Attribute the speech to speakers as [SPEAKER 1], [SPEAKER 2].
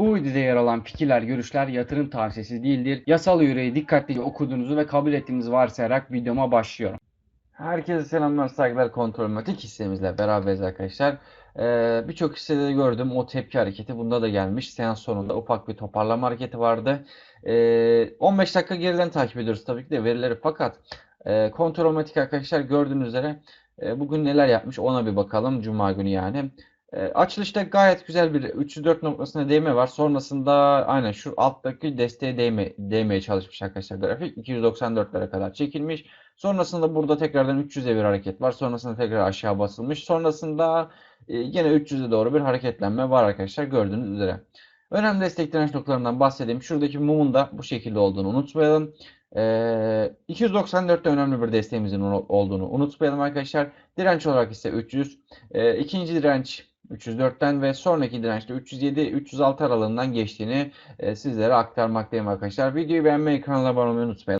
[SPEAKER 1] Bu videoda yer alan fikirler, görüşler yatırım tavsiyesi değildir. Yasal yüreği dikkatlice okuduğunuzu ve kabul ettiğinizi varsayarak videoma başlıyorum. Herkese selamlar, saygılar, kontrolmatik hissemizle beraberiz arkadaşlar. Ee, Birçok hissede de gördüm o tepki hareketi bunda da gelmiş. Seans sonunda ufak bir toparlama hareketi vardı. Ee, 15 dakika geriden takip ediyoruz tabii ki de verileri fakat e, kontrolmatik arkadaşlar gördüğünüz üzere e, bugün neler yapmış ona bir bakalım. Cuma günü yani. E, açılışta gayet güzel bir 304 noktasına değme var. Sonrasında aynen şu alttaki desteğe değme, değmeye çalışmış arkadaşlar grafik. 294'lere kadar çekilmiş. Sonrasında burada tekrardan 300'e bir hareket var. Sonrasında tekrar aşağı basılmış. Sonrasında e, yine 300'e doğru bir hareketlenme var arkadaşlar gördüğünüz üzere. Önemli destek direnç noktalarından bahsedeyim. Şuradaki mumun da bu şekilde olduğunu unutmayalım. E, 294'te önemli bir desteğimizin olduğunu unutmayalım arkadaşlar. Direnç olarak ise 300. E, ikinci direnç 304'ten ve sonraki dirençte 307-306 aralığından geçtiğini e, sizlere aktarmaktayım arkadaşlar. Videoyu beğenmeyi, kanala abone olmayı unutmayın.